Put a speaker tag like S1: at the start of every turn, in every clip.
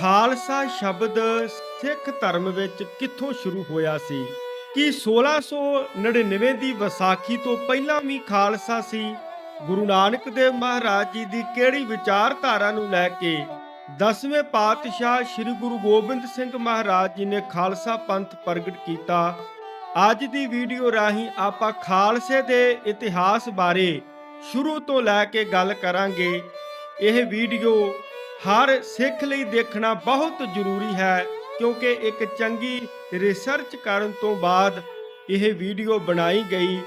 S1: ਖਾਲਸਾ ਸ਼ਬਦ ਸਿੱਖ ਧਰਮ ਵਿੱਚ ਕਿੱਥੋਂ ਸ਼ੁਰੂ ਹੋਇਆ ਸੀ? ਕੀ 1699 ਦੀ ਵਿਸਾਖੀ ਤੋਂ ਪਹਿਲਾਂ ਵੀ ਖਾਲਸਾ ਸੀ? ਗੁਰੂ ਨਾਨਕ ਦੇਵ ਮਹਾਰਾਜ ਜੀ ਦੀ ਕਿਹੜੀ ਵਿਚਾਰਧਾਰਾ ਨੂੰ ਲੈ ਕੇ ਦਸਵੇਂ ਪਾਤਸ਼ਾਹ ਸ੍ਰੀ ਗੁਰੂ ਗੋਬਿੰਦ ਸਿੰਘ ਮਹਾਰਾਜ ਜੀ ਨੇ ਖਾਲਸਾ ਪੰਥ ਪ੍ਰਗਟ ਕੀਤਾ? ਅੱਜ ਦੀ ਵੀਡੀਓ ਰਾਹੀਂ ਆਪਾਂ ਖਾਲਸੇ ਦੇ ਇਤਿਹਾਸ ਬਾਰੇ ਸ਼ੁਰੂ ਤੋਂ ਲੈ ਕੇ ਗੱਲ ਕਰਾਂਗੇ। ਇਹ ਵੀਡੀਓ ਹਰ ਸਿੱਖ ਲਈ ਦੇਖਣਾ ਬਹੁਤ ਜ਼ਰੂਰੀ ਹੈ, ਕਿਉਂਕਿ ਇੱਕ ਚੰਗੀ ਰਿਸਰਚ ਕਰਨ ਤੋਂ ਬਾਅਦ ਇਹ ਵੀਡੀਓ ਬਣਾਈ ਗਈ।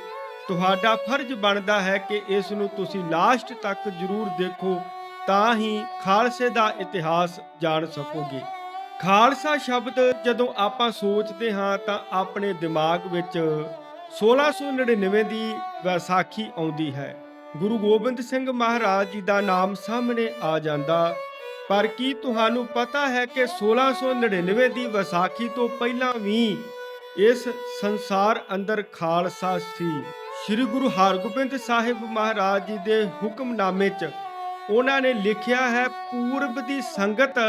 S1: ਤੁਹਾਡਾ ਫਰਜ਼ ਬਣਦਾ ਹੈ ਕਿ ਇਸ ਨੂੰ ਤੁਸੀਂ ਲਾਸਟ ਤੱਕ ਜ਼ਰੂਰ ਦੇਖੋ, ਤਾਂ ਹੀ ਖਾਲਸੇ ਦਾ ਇਤਿਹਾਸ ਜਾਣ ਸਕੋਗੇ। ਖਾਲਸਾ ਸ਼ਬਦ ਜਦੋਂ ਆਪਾਂ ਸੋਚਦੇ ਹਾਂ, ਤਾਂ ਆਪਣੇ ਦਿਮਾਗ ਵਿੱਚ 1699 ਦੀ ਵਿਸਾਖੀ ਆਉਂਦੀ ਹੈ। ਗੁਰੂ ਗੋਬਿੰਦ ਸਿੰਘ ਮਹਾਰਾਜ ਜੀ ਦਾ ਨਾਮ ਸਾਹਮਣੇ ਆ ਜਾਂਦਾ। ਪਰ ਕੀ ਤੁਹਾਨੂੰ ਪਤਾ ਹੈ ਕਿ 1699 ਦੀ ਵਿਸਾਖੀ ਤੋਂ ਪਹਿਲਾਂ ਵੀ ਇਸ ਸੰਸਾਰ ਅੰਦਰ ਖਾਲਸਾ ਸੀ? ਸ੍ਰੀ ਗੁਰੂ ਹਰਗੋਬਿੰਦ ਸਾਹਿਬ ਮਹਾਰਾਜ ਜੀ ਦੇ ਹੁਕਮਨਾਮੇ 'ਚ ਉਹਨਾਂ ਨੇ ਲਿਖਿਆ ਹੈ, ਪੂਰਬ ਦੀ ਸੰਗਤ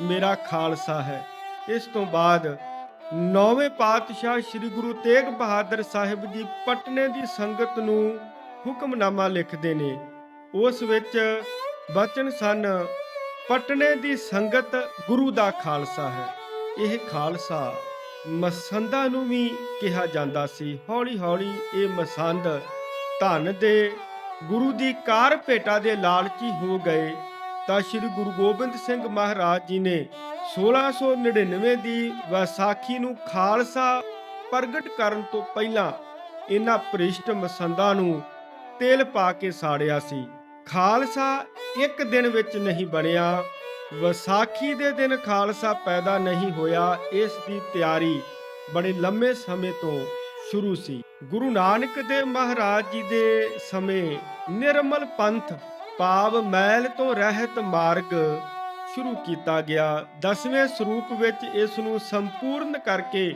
S1: ਮੇਰਾ ਖਾਲਸਾ ਹੈ। ਇਸ ਤੋਂ ਬਾਅਦ ਨੌਵੇਂ ਪਾਤਸ਼ਾਹ ਸ੍ਰੀ ਗੁਰੂ ਤੇਗ ਬਹਾਦਰ ਸਾਹਿਬ ਜੀ ਪਟਨੇ ਦੀ ਸੰਗਤ ਨੂੰ ਹੁਕਮਨਾਮਾ ਲਿਖਦੇ ਨੇ। ਉਸ ਵਿੱਚ ਬਚਨ ਸਨ ਪਟਨੇ ਦੀ ਸੰਗਤ ਗੁਰੂ ਦਾ ਖਾਲਸਾ ਹੈ। ਇਹ ਖਾਲਸਾ ਮਸੰਦਾਂ ਨੂੰ ਵੀ ਕਿਹਾ ਜਾਂਦਾ ਸੀ। ਹੌਲੀ ਹੌਲੀ ਇਹ ਮਸੰਦ ਧਨ ਦੇ ਗੁਰੂ ਦੀ ਕਾਰ ਭੇਟਾ ਦੇ ਲਾਲਚੀ ਹੋ ਗਏ। ਤਾਂ ਸ੍ਰੀ ਗੁਰੂ ਗੋਬਿੰਦ ਸਿੰਘ ਮਹਾਰਾਜ ਜੀ ਨੇ 1699 ਦੀ ਵਿਸਾਖੀ ਨੂੰ ਖਾਲਸਾ ਪ੍ਰਗਟ ਕਰਨ ਤੋਂ ਪਹਿਲਾਂ ਇਹਨਾਂ ਭ੍ਰਿਸ਼ਟ ਮਸੰਦਾਂ ਨੂੰ ਤੇਲ ਪਾ ਕੇ ਸਾੜਿਆ ਸੀ। ਖਾਲਸਾ ਇੱਕ ਦਿਨ ਵਿੱਚ ਨਹੀਂ ਬਣਿਆ, ਵਿਸਾਖੀ ਦੇ ਦਿਨ ਖਾਲਸਾ ਪੈਦਾ ਨਹੀਂ ਹੋਇਆ, ਇਸ ਦੀ ਤਿਆਰੀ ਬੜੇ ਲੰਮੇ ਸਮੇਂ ਤੋਂ ਸ਼ੁਰੂ ਸੀ। ਗੁਰੂ ਨਾਨਕ ਦੇਵ ਮਹਾਰਾਜ ਜੀ ਦੇ ਸਮੇਂ ਨਿਰਮਲ ਪੰਥ ਭਾਵ ਮੈਲ ਤੋਂ ਰਹਿਤ ਮਾਰਗ ਸ਼ੁਰੂ ਕੀਤਾ ਗਿਆ। ਦਸਵੇਂ ਸਰੂਪ ਵਿੱਚ ਇਸ ਨੂੰ ਸੰਪੂਰਨ ਕਰਕੇ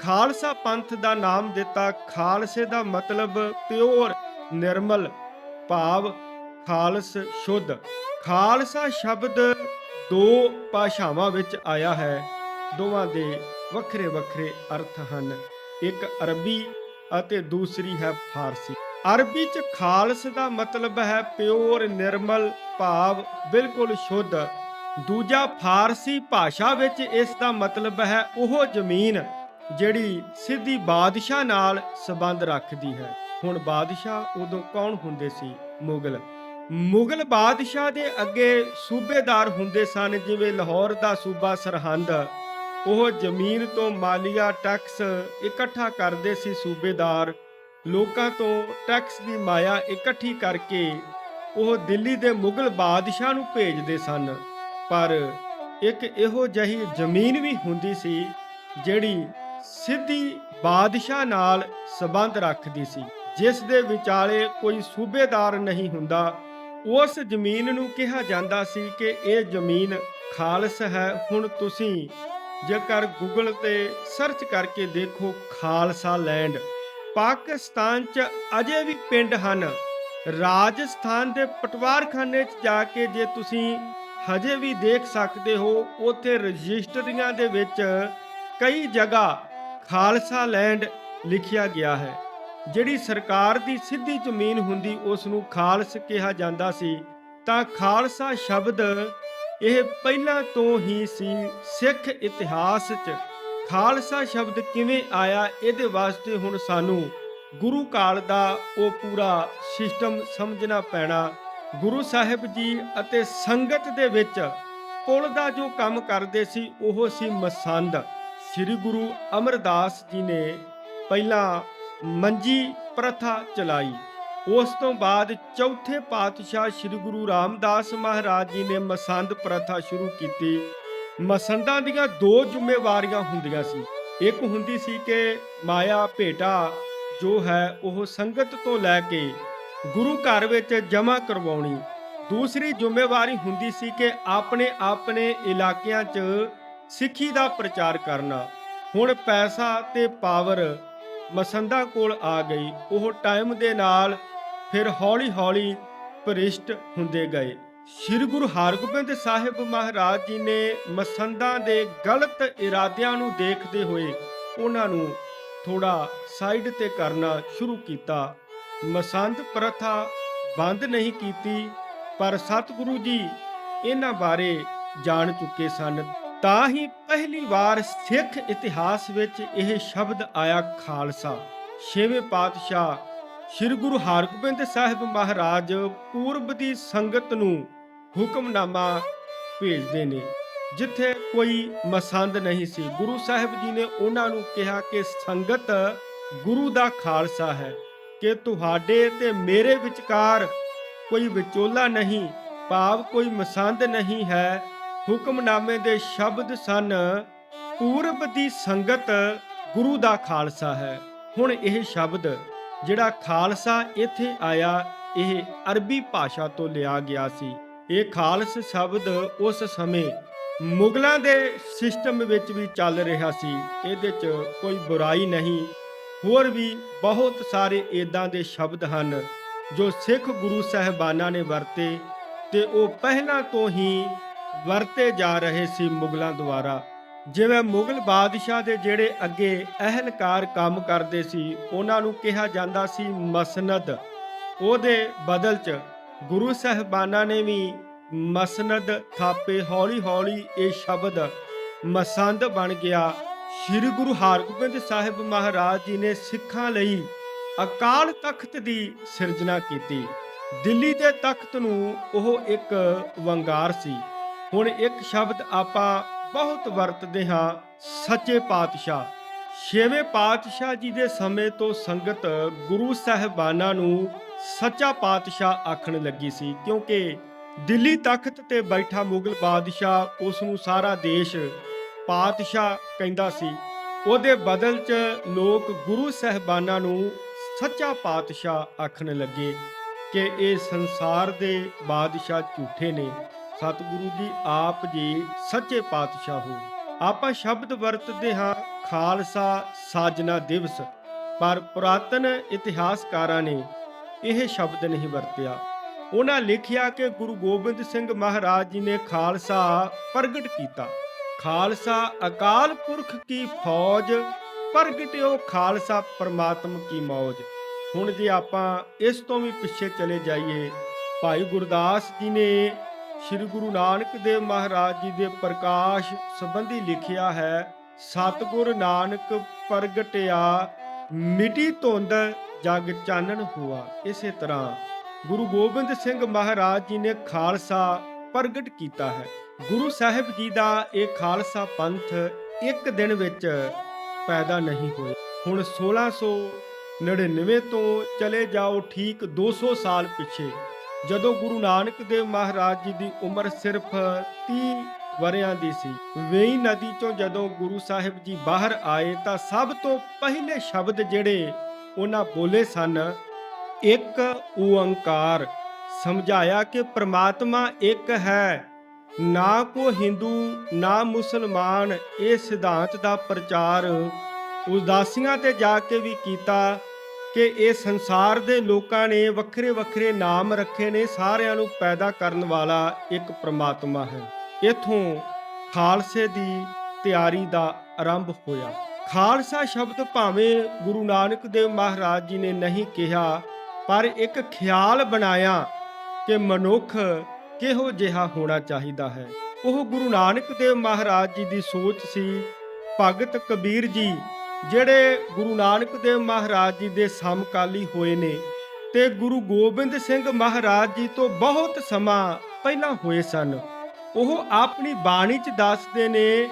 S1: ਖਾਲਸਾ ਪੰਥ ਦਾ ਨਾਮ ਦਿੱਤਾ। ਖਾਲਸੇ ਦਾ ਮਤਲਬ ਪਿਓਰ, ਨਿਰਮਲ, ਭਾਵ ਖਾਲਸ ਸ਼ੁੱਧ। ਖਾਲਸਾ ਸ਼ਬਦ ਦੋ ਭਾਸ਼ਾਵਾਂ ਵਿੱਚ ਆਇਆ ਹੈ। ਦੋਵਾਂ ਦੇ ਵੱਖਰੇ ਵੱਖਰੇ ਅਰਥ ਹਨ। ਇੱਕ ਅਰਬੀ ਅਤੇ ਦੂਸਰੀ ਹੈ ਫਾਰਸੀ। ਅਰਬੀ ਚ ਖਾਲਸ ਦਾ ਮਤਲਬ ਹੈ ਪਿਓਰ, ਨਿਰਮਲ, ਭਾਵ, ਬਿਲਕੁਲ ਸ਼ੁੱਧ। ਦੂਜਾ ਫਾਰਸੀ ਭਾਸ਼ਾ ਵਿੱਚ ਇਸ ਦਾ ਮਤਲਬ ਹੈ ਉਹ ਜ਼ਮੀਨ, ਜਿਹੜੀ ਸਿੱਧੀ ਬਾਦਸ਼ਾਹ ਨਾਲ ਸੰਬੰਧ ਰੱਖਦੀ ਹੈ। ਹੁਣ ਬਾਦਸ਼ਾਹ ਉਦੋਂ ਕੌਣ ਹੁੰਦੇ ਸੀ? ਮੁਗਲ। ਮੁਗਲ ਬਾਦਸ਼ਾਹ ਦੇ ਅੱਗੇ ਸੂਬੇਦਾਰ ਹੁੰਦੇ ਸਨ, ਜਿਵੇਂ ਲਾਹੌਰ ਦਾ ਸੂਬਾ ਸਰਹੰਦ। ਉਹ ਜ਼ਮੀਨ ਤੋਂ ਮਾਲੀਆ ਟੈਕਸ ਇਕੱਠਾ ਕਰਦੇ ਸੀ ਸੂਬੇਦਾਰ। ਲੋਕਾਂ ਤੋਂ ਟੈਕਸ ਦੀ ਮਾਇਆ ਇਕੱਠੀ ਕਰਕੇ ਉਹ ਦਿੱਲੀ ਦੇ ਮੁਗਲ ਬਾਦਸ਼ਾਹ ਨੂੰ ਭੇਜਦੇ ਸਨ। ਪਰ ਇੱਕ ਇਹੋ ਜਿਹੀ ਜ਼ਮੀਨ ਵੀ ਹੁੰਦੀ ਸੀ, ਜਿਹੜੀ ਸਿੱਧੀ ਬਾਦਸ਼ਾਹ ਨਾਲ ਸਬੰਧ ਰੱਖਦੀ ਸੀ, ਜਿਸ ਦੇ ਵਿਚਾਲੇ ਕੋਈ ਸੂਬੇਦਾਰ ਨਹੀਂ ਹੁੰਦਾ। ਉਸ ਜ਼ਮੀਨ ਨੂੰ ਕਿਹਾ ਜਾਂਦਾ ਸੀ ਕਿ ਇਹ ਜ਼ਮੀਨ ਖਾਲਸ ਹੈ, ਹੁਣ ਤੁਸੀਂ ਜੇਕਰ ਗੂਗਲ ਤੇ ਸਰਚ ਕਰਕੇ ਦੇਖੋ ਖਾਲਸਾ ਲੈਂਡ ਪਾਕਿਸਤਾਨ 'ਚ ਅਜੇ ਵੀ ਪਿੰਡ ਹਨ। ਰਾਜਸਥਾਨ ਦੇ ਪਟਵਾਰਖਾਨੇ 'ਚ ਜਾ ਕੇ ਜੇ ਤੁਸੀਂ ਹਜੇ ਵੀ ਦੇਖ ਸਕਦੇ ਹੋ, ਉੱਥੇ ਰਜਿਸਟਰੀਆਂ ਦੇ ਵਿੱਚ ਕਈ ਜਗ੍ਹਾ ਖਾਲਸਾ ਲੈਂਡ ਲਿਖਿਆ ਗਿਆ ਹੈ। ਜਿਹੜੀ ਸਰਕਾਰ ਦੀ ਸਿੱਧੀ ਜ਼ਮੀਨ ਹੁੰਦੀ ਉਸ ਨੂੰ ਖਾਲਸ ਕਿਹਾ ਜਾਂਦਾ ਸੀ, ਤਾਂ ਖਾਲਸਾ ਸ਼ਬਦ ਇਹ ਪਹਿਲਾਂ ਤੋਂ ਹੀ ਸੀ ਸਿੱਖ ਇਤਿਹਾਸ 'ਚ। ਖਾਲਸਾ ਸ਼ਬਦ ਕਿਵੇਂ ਆਇਆ ਇਹਦੇ ਵਾਸਤੇ ਹੁਣ ਸਾਨੂੰ ਗੁਰੂ ਕਾਲ ਦਾ ਉਹ ਪੂਰਾ ਸਿਸਟਮ ਸਮਝਣਾ ਪੈਣਾ। ਗੁਰੂ ਸਾਹਿਬ ਜੀ ਅਤੇ ਸੰਗਤ ਦੇ ਵਿੱਚ ਪੁੱਲ ਦਾ ਜੋ ਕੰਮ ਕਰਦੇ ਸੀ, ਉਹ ਸੀ ਮਸੰਦ। ਸ੍ਰੀ ਗੁਰੂ ਅਮਰਦਾਸ ਜੀ ਨੇ ਪਹਿਲਾਂ ਮੰਜੀ ਪ੍ਰਥਾ ਚਲਾਈ। ਉਸ ਤੋਂ ਬਾਅਦ ਚੌਥੇ ਪਾਤਸ਼ਾਹ ਸ੍ਰੀ ਗੁਰੂ ਰਾਮਦਾਸ ਮਹਾਰਾਜ ਜੀ ਨੇ ਮਸੰਦ ਪ੍ਰਥਾ ਸ਼ੁਰੂ ਕੀਤੀ। ਮਸੰਦਾਂ ਦੀਆਂ ਦੋ ਜ਼ਿੰਮੇਵਾਰੀਆਂ ਹੁੰਦੀਆਂ ਸੀ। ਇੱਕ ਹੁੰਦੀ ਸੀ ਕਿ ਮਾਇਆ ਭੇਟਾ ਜੋ ਹੈ ਉਹ ਸੰਗਤ ਤੋਂ ਲੈ ਕੇ ਗੁਰੂ ਘਰ ਵਿੱਚ ਜਮ੍ਹਾਂ ਕਰਵਾਉਣੀ। ਦੂਸਰੀ ਜ਼ਿੰਮੇਵਾਰੀ ਹੁੰਦੀ ਸੀ ਕਿ ਆਪਣੇ ਆਪਣੇ ਇਲਾਕਿਆਂ 'ਚ ਸਿੱਖੀ ਦਾ ਪ੍ਰਚਾਰ ਕਰਨਾ। ਹੁਣ ਪੈਸਾ ਤੇ ਪਾਵਰ ਮਸੰਦਾ ਕੋਲ ਆ ਗਈ। ਉਹ ਟਾਈਮ ਦੇ ਨਾਲ ਫਿਰ ਹੌਲੀ-ਹੌਲੀ ਭ੍ਰਿਸ਼ਟ ਹੁੰਦੇ ਗਏ। ਸ੍ਰੀ ਗੁਰੂ ਹਰਗੋਬਿੰਦ ਸਾਹਿਬ ਮਹਾਰਾਜ ਜੀ ਨੇ ਮਸੰਦਾਂ ਦੇ ਗਲਤ ਇਰਾਦਿਆਂ ਨੂੰ ਦੇਖਦੇ ਹੋਏ ਉਹਨਾਂ ਨੂੰ ਥੋੜਾ ਸਾਈਡ ਤੇ ਕਰਨਾ ਸ਼ੁਰੂ ਕੀਤਾ। ਮਸੰਦ ਪ੍ਰਥਾ ਬੰਦ ਨਹੀਂ ਕੀਤੀ, ਪਰ ਸਤਿਗੁਰੂ ਜੀ ਇਹਨਾਂ ਬਾਰੇ ਜਾਣ ਚੁੱਕੇ ਸਨ। ਤਾਂ ਹੀ ਪਹਿਲੀ ਵਾਰ ਸਿੱਖ ਇਤਿਹਾਸ ਵਿੱਚ ਇਹ ਸ਼ਬਦ ਆਇਆ ਖਾਲਸਾ। ਛੇਵੇਂ ਪਾਤਸ਼ਾਹ ਸ੍ਰੀ ਗੁਰੂ ਹਰਗੋਬਿੰਦ ਸਾਹਿਬ ਮਹਾਰਾਜ ਪੂਰਬ ਦੀ ਸੰਗਤ ਨੂੰ ਹੁਕਮਨਾਮਾ ਭੇਜਦੇ ਨੇ, ਜਿੱਥੇ ਕੋਈ ਮਸੰਦ ਨਹੀਂ ਸੀ। ਗੁਰੂ ਸਾਹਿਬ ਜੀ ਨੇ ਉਹਨਾਂ ਨੂੰ ਕਿਹਾ ਕਿ ਸੰਗਤ ਗੁਰੂ ਦਾ ਖਾਲਸਾ ਹੈ, ਕਿ ਤੁਹਾਡੇ ਤੇ ਮੇਰੇ ਵਿਚਕਾਰ ਕੋਈ ਵਿਚੋਲਾ ਨਹੀਂ, ਭਾਵ ਕੋਈ ਮਸੰਦ ਨਹੀਂ ਹੈ ਹੁਕਮਨਾਮੇ ਦੇ ਸ਼ਬਦ ਸਨ, ਪੂਰਬ ਦੀ ਸੰਗਤ ਗੁਰੂ ਦਾ ਖਾਲਸਾ ਹੈ। ਹੁਣ ਇਹ ਸ਼ਬਦ ਜਿਹੜਾ ਖਾਲਸਾ ਇੱਥੇ ਆਇਆ, ਇਹ ਅਰਬੀ ਭਾਸ਼ਾ ਤੋਂ ਲਿਆ ਗਿਆ ਸੀ। ਇਹ ਖਾਲਸ ਸ਼ਬਦ ਉਸ ਸਮੇਂ ਮੁਗਲਾਂ ਦੇ ਸਿਸਟਮ ਵਿੱਚ ਵੀ ਚੱਲ ਰਿਹਾ ਸੀ। ਇਹਦੇ 'ਚ ਕੋਈ ਬੁਰਾਈ ਨਹੀਂ। ਹੋਰ ਵੀ ਬਹੁਤ ਸਾਰੇ ਏਦਾਂ ਦੇ ਸ਼ਬਦ ਹਨ ਜੋ ਸਿੱਖ ਗੁਰੂ ਸਹਿਬਾਨਾਂ ਨੇ ਵਰਤੇ ਤੇ ਉਹ ਪਹਿਲਾਂ ਤੋਂ ਹੀ ਵਰਤੇ ਜਾ ਰਹੇ ਸੀ ਮੁਗਲਾਂ ਦੁਆਰਾ। ਜਿਵੇਂ ਮੁਗਲ ਬਾਦਸ਼ਾਹ ਦੇ ਜਿਹੜੇ ਅੱਗੇ ਅਹਿਲਕਾਰ ਕੰਮ ਕਰਦੇ ਸੀ, ਉਹਨਾਂ ਨੂੰ ਕਿਹਾ ਜਾਂਦਾ ਸੀ ਮਸਨਦ। ਉਹਦੇ ਬਦਲ 'ਚ ਗੁਰੂ ਸਹਿਬਾਨਾਂ ਨੇ ਵੀ ਮਸਨਦ ਥਾਪੇ ਹੌਲੀ ਹੌਲੀ ਇਹ ਸ਼ਬਦ ਮਸੰਦ ਬਣ ਗਿਆ। ਸ੍ਰੀ ਗੁਰੂ ਹਰਗੋਬਿੰਦ ਸਾਹਿਬ ਮਹਾਰਾਜ ਜੀ ਨੇ ਸਿੱਖਾਂ ਲਈ ਅਕਾਲ ਤਖਤ ਦੀ ਸਿਰਜਣਾ ਕੀਤੀ। ਦਿੱਲੀ ਦੇ ਤਖਤ ਨੂੰ ਉਹ ਇੱਕ ਵੰਗਾਰ ਸੀ। ਹੁਣ ਇੱਕ ਸ਼ਬਦ ਆਪਾਂ ਬਹੁਤ ਵਰਤਦੇ ਹਾਂ, ਸੱਚੇ ਪਾਤਸ਼ਾਹ। ਛੇਵੇਂ ਪਾਤਸ਼ਾਹ ਜੀ ਦੇ ਸਮੇਂ ਤੋਂ ਸੰਗਤ ਗੁਰੂ ਸਾਹਿਬਾਨਾਂ ਨੂੰ ਸੱਚਾ ਪਾਤਸ਼ਾਹ ਆਖਣ ਲੱਗੀ ਸੀ, ਕਿਉਂਕਿ ਦਿੱਲੀ ਤਖਤ ਤੇ ਬੈਠਾ ਮੁਗਲ ਬਾਦਸ਼ਾਹ ਉਸ ਨੂੰ ਸਾਰਾ ਦੇਸ਼ ਪਾਤਸ਼ਾਹ ਕਹਿੰਦਾ ਸੀ। ਉਹਦੇ ਬਦਲ 'ਚ ਲੋਕ ਗੁਰੂ ਸਾਹਿਬਾਨਾਂ ਨੂੰ ਸੱਚਾ ਪਾਤਸ਼ਾਹ ਆਖਣ ਲੱਗੇ ਕਿ ਇਹ ਸੰਸਾਰ ਦੇ ਬਾਦਸ਼ਾਹ ਝੂਠੇ ਨੇ। ਸਤਿਗੁਰੂ ਜੀ, ਆਪ ਜੀ ਸੱਚੇ ਪਾਤਸ਼ਾਹ ਹੋ। ਆਪਾਂ ਸ਼ਬਦ ਵਰਤਦੇ ਹਾਂ ਖਾਲਸਾ ਸਾਜਨਾ ਦਿਵਸ, ਪਰ ਪੁਰਾਤਨ ਇਤਿਹਾਸਕਾਰਾਂ ਨੇ ਇਹ ਸ਼ਬਦ ਨਹੀਂ ਵਰਤਿਆ। ਉਹਨਾਂ ਲਿਖਿਆ ਕਿ ਗੁਰੂ ਗੋਬਿੰਦ ਸਿੰਘ ਮਹਾਰਾਜ ਜੀ ਨੇ ਖਾਲਸਾ ਪ੍ਰਗਟ ਕੀਤਾ। ਖਾਲਸਾ ਅਕਾਲ ਪੁਰਖ ਕੀ ਫੌਜ, ਪ੍ਰਗਟਿਓ ਖਾਲਸਾ ਪਰਮਾਤਮ ਕੀ ਮੌਜ। ਹੁਣ ਜੇ ਆਪਾਂ ਇਸ ਤੋਂ ਵੀ ਪਿੱਛੇ ਚਲੇ ਜਾਈਏ, ਭਾਈ ਗੁਰਦਾਸ ਜੀ ਨੇ ਸ੍ਰੀ ਗੁਰੂ ਨਾਨਕ ਦੇਵ ਮਹਾਰਾਜ ਜੀ ਦੇ ਪ੍ਰਕਾਸ਼ ਸੰਬੰਧੀ ਲਿਖਿਆ ਹੈ, ਸਤਿਗੁਰ ਨਾਨਕ ਪ੍ਰਗਟਿਆ, ਮਿਟੀ ਧੁੰਦ ਜਗ ਚਾਨਣ ਹੁਆ। ਇਸੇ ਤਰ੍ਹਾਂ ਗੁਰੂ ਗੋਬਿੰਦ ਸਿੰਘ ਮਹਾਰਾਜ ਜੀ ਨੇ ਖਾਲਸਾ ਪ੍ਰਗਟ ਕੀਤਾ ਹੈ। ਗੁਰੂ ਸਾਹਿਬ ਜੀ ਦਾ ਇਹ ਖਾਲਸਾ ਪੰਥ ਇੱਕ ਦਿਨ ਵਿੱਚ ਪੈਦਾ ਨਹੀਂ ਹੋਇਆ। ਹੁਣ 1699 ਤੋਂ ਚਲੇ ਜਾਓ, ਠੀਕ 200 ਸਾਲ ਪਿੱਛੇ ਜਦੋਂ ਗੁਰੂ ਨਾਨਕ ਦੇਵ ਮਹਾਰਾਜ ਜੀ ਦੀ ਉਮਰ ਸਿਰਫ 30 ਵਰਿਆਂ ਦੀ ਸੀ, ਵੇਈ ਨਦੀ ਚੋਂ ਜਦੋਂ ਗੁਰੂ ਸਾਹਿਬ ਜੀ ਬਾਹਰ ਆਏ ਤਾਂ ਸਭ ਤੋਂ ਪਹਿਲੇ ਸ਼ਬਦ ਜਿਹੜੇ ਉਹਨਾਂ ਬੋਲੇ ਸਨ, ਇੱਕ ਓੰਕਾਰ। ਸਮਝਾਇਆ ਕਿ ਪ੍ਰਮਾਤਮਾ ਇੱਕ ਹੈ, ਨਾ ਕੋ ਹਿੰਦੂ, ਨਾ ਮੁਸਲਮਾਨ, ਇਹ ਸਿਧਾਂਤ ਦਾ ਪ੍ਰਚਾਰ ਉਦਾਸੀਆਂ ਤੇ ਜਾ ਕੇ ਵੀ ਕੀਤਾ ਕਿ ਇਹ ਸੰਸਾਰ ਦੇ ਲੋਕਾਂ ਨੇ ਵੱਖਰੇ ਵੱਖਰੇ ਨਾਮ ਰੱਖੇ ਨੇ, ਸਾਰਿਆਂ ਨੂੰ ਪੈਦਾ ਕਰਨ ਵਾਲਾ ਇੱਕ ਪ੍ਰਮਾਤਮਾ ਹੈ। ਇਥੋਂ ਖਾਲਸੇ ਦੀ ਤਿਆਰੀ ਦਾ ਆਰੰਭ ਹੋਇਆ। ਖਾਲਸਾ ਸ਼ਬਦ ਭਾਵੇਂ ਗੁਰੂ ਨਾਨਕ ਦੇਵ ਮਹਾਰਾਜ ਜੀ ਨੇ ਨਹੀਂ ਕਿਹਾ, ਪਰ ਇੱਕ ਖਿਆਲ ਬਣਾਇਆ ਕਿ ਮਨੁੱਖ ਕਿਹੋ ਜਿਹਾ ਹੋਣਾ ਚਾਹੀਦਾ ਹੈ। ਉਹ ਗੁਰੂ ਨਾਨਕ ਦੇਵ ਮਹਾਰਾਜ ਜੀ ਦੀ ਸੋਚ ਸੀ, ਭਗਤ ਕਬੀਰ ਜੀ ਜਿਹੜੇ ਗੁਰੂ ਨਾਨਕ ਦੇਵ ਮਹਾਰਾਜ ਜੀ ਦੇ ਸਮਕਾਲੀ ਹੋਏ ਨੇ ਤੇ ਗੁਰੂ ਗੋਬਿੰਦ ਸਿੰਘ ਮਹਾਰਾਜ ਜੀ ਤੋਂ ਬਹੁਤ ਸਮਾਂ ਪਹਿਲਾਂ ਹੋਏ ਸਨ, ਉਹ ਆਪਣੀ ਬਾਣੀ 'ਚ ਦੱਸਦੇ ਨੇ,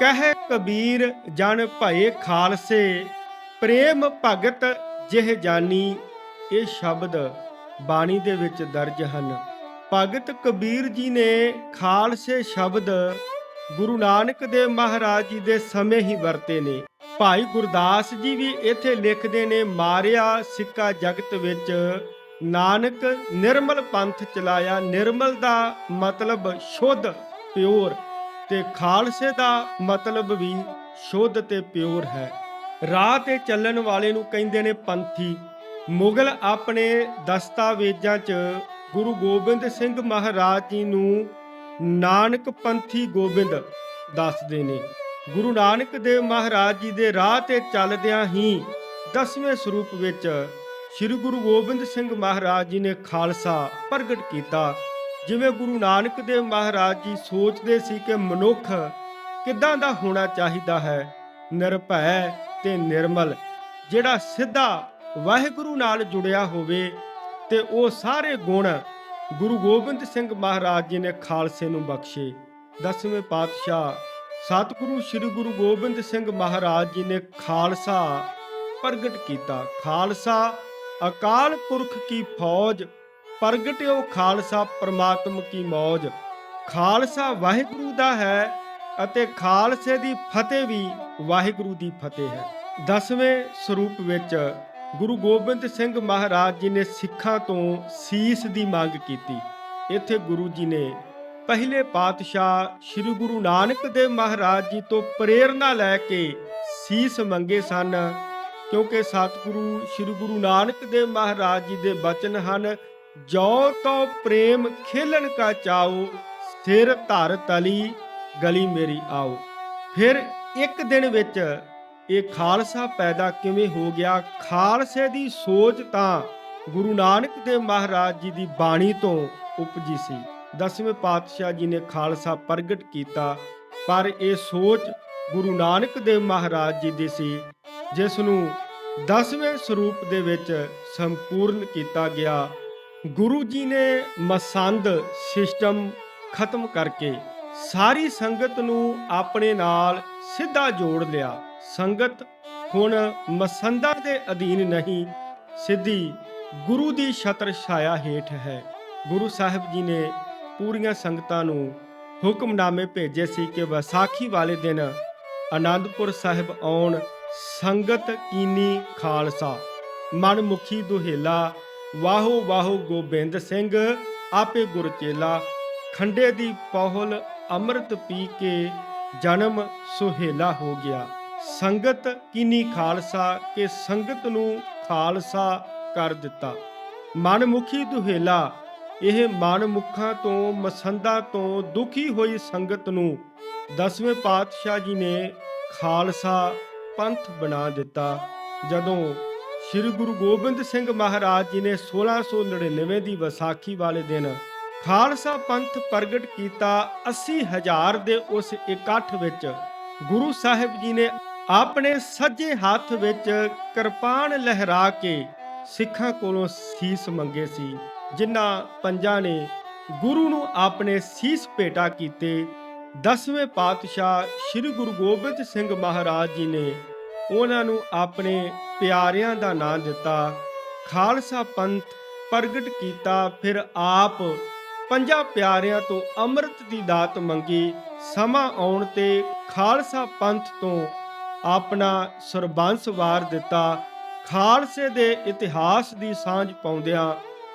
S1: ਕਹਿ ਕਬੀਰ ਜਨ ਭਏ ਖਾਲਸੇ, ਪ੍ਰੇਮ ਭਗਤ ਜਿਹ ਜਾਨੀ। ਇਹ ਸ਼ਬਦ ਬਾਣੀ ਦੇ ਵਿੱਚ ਦਰਜ ਹਨ। ਭਗਤ ਕਬੀਰ ਜੀ ਨੇ ਖਾਲਸੇ ਸ਼ਬਦ ਗੁਰੂ ਨਾਨਕ ਦੇਵ ਮਹਾਰਾਜ ਜੀ ਦੇ ਸਮੇਂ ਹੀ ਵਰਤੇ ਨੇ। ਭਾਈ ਗੁਰਦਾਸ ਜੀ ਵੀ ਇੱਥੇ ਲਿਖਦੇ ਨੇ, ਮਾਰਿਆ ਸਿੱਕਾ ਜਗਤ ਵਿੱਚ। ਨਾਨਕ ਨਿਰਮਲ ਪੰਥ ਚਲਾਇਆ। ਨਿਰਮਲ ਦਾ ਮਤਲਬ ਸ਼ੁੱਧ, ਪਿਓਰ। ਤੇ ਖਾਲਸੇ ਦਾ ਮਤਲਬ ਵੀ ਸ਼ੁੱਧ ਤੇ ਪਿਓਰ ਹੈ। ਰਾਹ ਤੇ ਚੱਲਣ ਵਾਲੇ ਨੂੰ ਕਹਿੰਦੇ ਨੇ ਪੰਥੀ। ਮੁਗਲ ਆਪਣੇ ਦਸਤਾਵੇਜ਼ਾਂ 'ਚ ਗੁਰੂ ਗੋਬਿੰਦ ਸਿੰਘ ਮਹਾਰਾਜ ਜੀ ਨੂੰ ਨਾਨਕ ਪੰਥੀ ਗੋਬਿੰਦ ਦੱਸਦੇ ਨੇ। ਗੁਰੂ ਨਾਨਕ ਦੇਵ ਮਹਾਰਾਜ ਜੀ ਦੇ ਰਾਹ ਤੇ ਚੱਲਦਿਆਂ ਹੀ ਦਸਵੇਂ ਸਰੂਪ ਵਿੱਚ ਸ੍ਰੀ ਗੁਰੂ ਗੋਬਿੰਦ ਸਿੰਘ ਮਹਾਰਾਜ ਜੀ ਨੇ ਖਾਲਸਾ ਪ੍ਰਗਟ ਕੀਤਾ। ਜਿਵੇਂ ਗੁਰੂ ਨਾਨਕ ਦੇਵ ਮਹਾਰਾਜ ਜੀ ਸੋਚਦੇ ਸੀ ਕਿ ਮਨੁੱਖ ਕਿੱਦਾਂ ਦਾ ਹੋਣਾ ਚਾਹੀਦਾ ਹੈ, ਨਿਰਭੈ ਤੇ ਨਿਰਮਲ, ਜਿਹੜਾ ਸਿੱਧਾ ਵਾਹਿਗੁਰੂ ਨਾਲ ਜੁੜਿਆ ਹੋਵੇ ਤੇ ਉਹ ਸਾਰੇ ਗੁਣ ਗੁਰੂ ਗੋਬਿੰਦ ਸਿੰਘ ਮਹਾਰਾਜ ਜੀ ਨੇ ਖਾਲਸੇ ਨੂੰ ਬਖਸ਼ੇ। ਦਸਵੇਂ ਪਾਤਸ਼ਾਹ ਸਤਿਗੁਰੂ ਸ੍ਰੀ ਗੁਰੂ ਗੋਬਿੰਦ ਸਿੰਘ ਮਹਾਰਾਜ ਜੀ ਨੇ ਖਾਲਸਾ ਪ੍ਰਗਟ ਕੀਤਾ। ਖਾਲਸਾ, ਅਕਾਲ ਪੁਰਖ ਕੀ ਫੌਜ, ਪ੍ਰਗਟਿਓ ਖਾਲਸਾ ਪ੍ਰਮਾਤਮ ਕੀ ਮੌਜ। ਖਾਲਸਾ ਵਾਹਿਗੁਰੂ ਦਾ ਹੈ ਅਤੇ ਖਾਲਸੇ ਦੀ ਫਤਿਹ ਵੀ ਵਾਹਿਗੁਰੂ ਦੀ ਫਤਿਹ ਹੈ। ਦਸਵੇਂ ਸਰੂਪ ਵਿੱਚ ਗੁਰੂ ਗੋਬਿੰਦ ਸਿੰਘ ਮਹਾਰਾਜ ਜੀ ਨੇ ਸਿੱਖਾਂ ਤੋਂ ਸੀਸ ਦੀ ਮੰਗ ਕੀਤੀ। ਇੱਥੇ ਗੁਰੂ ਜੀ ਨੇ ਪਹਿਲੇ ਪਾਤਸ਼ਾਹ ਸ੍ਰੀ ਗੁਰੂ ਨਾਨਕ ਦੇਵ ਮਹਾਰਾਜ ਜੀ ਤੋਂ ਪ੍ਰੇਰਣਾ ਲੈ ਕੇ ਸੀਸ ਮੰਗੇ ਸਨ, ਕਿਉਂਕਿ ਸਤਿਗੁਰੂ ਸ੍ਰੀ ਗੁਰੂ ਨਾਨਕ ਦੇਵ ਮਹਾਰਾਜ ਜੀ ਦੇ ਬਚਨ ਹਨ, ਜੋ ਤੋ ਪ੍ਰੇਮ ਖੇਲਣ ਕਾ ਚਾਓ ਸਿਰ ਧਰ ਤਲੀ ਗਲੀ ਮੇਰੀ ਆਓ ਫਿਰ ਇੱਕ ਦਿਨ ਵਿੱਚ ਇਹ ਖਾਲਸਾ ਪੈਦਾ ਕਿਵੇਂ ਹੋ ਗਿਆ? ਖਾਲਸੇ ਦੀ ਸੋਚ ਤਾਂ ਗੁਰੂ ਨਾਨਕ ਦੇਵ ਮਹਾਰਾਜ ਜੀ ਦੀ ਬਾਣੀ ਤੋਂ ਉਪਜੀ ਸੀ। ਦਸਵੇਂ ਪਾਤਸ਼ਾਹ ਜੀ ਨੇ ਖਾਲਸਾ ਪ੍ਰਗਟ ਕੀਤਾ, ਪਰ ਇਹ ਸੋਚ ਗੁਰੂ ਨਾਨਕ ਦੇਵ ਮਹਾਰਾਜ ਜੀ ਦੀ ਸੀ, ਜਿਸ ਨੂੰ ਦਸਵੇਂ ਸਰੂਪ ਦੇ ਵਿੱਚ ਸੰਪੂਰਨ ਕੀਤਾ ਗਿਆ। ਗੁਰੂ ਜੀ ਨੇ ਮਸੰਦ ਸਿਸਟਮ ਖਤਮ ਕਰਕੇ ਸਾਰੀ ਸੰਗਤ ਨੂੰ ਆਪਣੇ ਨਾਲ ਸਿੱਧਾ ਜੋੜ ਲਿਆ। ਸੰਗਤ ਹੁਣ ਮਸੰਦਾਂ ਦੇ ਅਧੀਨ ਨਹੀਂ, ਸਿੱਧੀ ਗੁਰੂ ਦੀ ਛਤਰ ਛਾਇਆ ਹੇਠ ਹੈ। ਗੁਰੂ ਸਾਹਿਬ ਜੀ ਨੇ ਪੂਰੀਆਂ ਸੰਗਤਾਂ ਨੂੰ ਹੁਕਮਨਾਮੇ ਭੇਜੇ ਸੀ ਕਿ ਵਿਸਾਖੀ ਵਾਲੇ ਦਿਨ ਆਨੰਦਪੁਰ ਸਾਹਿਬ ਆਉਣ ਸੰਗਤ ਕੀਨੀ ਖਾਲਸਾ। ਮਨਮੁਖੀ ਦੁਹੇਲਾ, ਵਾਹੋ ਵਾਹੋ ਗੋਬਿੰਦ ਸਿੰਘ, ਆਪੇ ਗੁਰ ਚੇਲਾ। ਖੰਡੇ ਦੀ ਪਹੁਲ ਅੰਮ੍ਰਿਤ ਪੀ ਕੇ ਜਨਮ ਸੁਹੇਲਾ ਹੋ ਗਿਆ। ਸੰਗਤ ਕੀਨੀ ਖਾਲਸਾ ਕਿ ਸੰਗਤ ਨੂੰ ਖਾਲਸਾ ਕਰ ਦਿੱਤਾ। ਮਨਮੁਖੀ ਦੁਹੇਲਾ ਇਹ ਮਨਮੁਖਾਂ ਤੋਂ, ਮਸੰਦਾ ਤੋਂ ਦੁਖੀ ਹੋਈ ਸੰਗਤ ਨੂੰ ਦਸਵੇਂ ਪਾਤਸ਼ਾਹ ਜੀ ਨੇ ਖਾਲਸਾ ਪੰਥ ਬਣਾ ਦਿੱਤਾ। ਜਦੋਂ ਸ੍ਰੀ ਗੁਰੂ ਗੋਬਿੰਦ ਸਿੰਘ ਮਹਾਰਾਜ ਜੀ ਨੇ 1699 ਦੀ ਵਿਸਾਖੀ ਵਾਲੇ ਦਿਨ ਖਾਲਸਾ ਪੰਥ ਪ੍ਰਗਟ ਕੀਤਾ 80 ਹਜ਼ਾਰ ਦੇ ਉਸ ਇਕੱਠ ਵਿੱਚ ਗੁਰੂ ਸਾਹਿਬ ਜੀ ਨੇ ਆਪਣੇ ਸੱਜੇ ਹੱਥ ਵਿੱਚ ਕਿਰਪਾਨ ਲਹਿਰਾ ਕੇ ਸਿੱਖਾਂ ਕੋਲੋਂ ਸੀਸ ਮੰਗੇ ਸੀ। ਜਿਨ੍ਹਾਂ ਪੰਜਾਂ ਨੇ ਗੁਰੂ ਨੂੰ ਆਪਣੇ ਸੀਸ ਭੇਟਾ ਕੀਤੇ, ਦਸਵੇਂ ਪਾਤਸ਼ਾਹ ਸ੍ਰੀ ਗੁਰੂ ਗੋਬਿੰਦ ਸਿੰਘ ਮਹਾਰਾਜ ਜੀ ਨੇ ਉਹਨਾਂ ਨੂੰ ਆਪਣੇ ਪਿਆਰਿਆਂ ਦਾ ਨਾਂ ਦਿੱਤਾ, ਖਾਲਸਾ ਪੰਥ ਪ੍ਰਗਟ ਕੀਤਾ, ਫਿਰ ਆਪ ਪੰਜਾਂ ਪਿਆਰਿਆਂ ਤੋਂ ਅੰਮ੍ਰਿਤ ਦੀ ਦਾਤ ਮੰਗੀ, ਸਮਾਂ ਆਉਣ ਤੇ ਖਾਲਸਾ ਪੰਥ ਤੋਂ ਆਪਣਾ ਸਰਬੰਸ ਵਾਰ ਦਿੱਤਾ, ਖਾਲਸੇ ਦੇ ਇਤਿਹਾਸ ਦੀ ਸਾਂਝ ਪਾਉਂਦਿਆਂ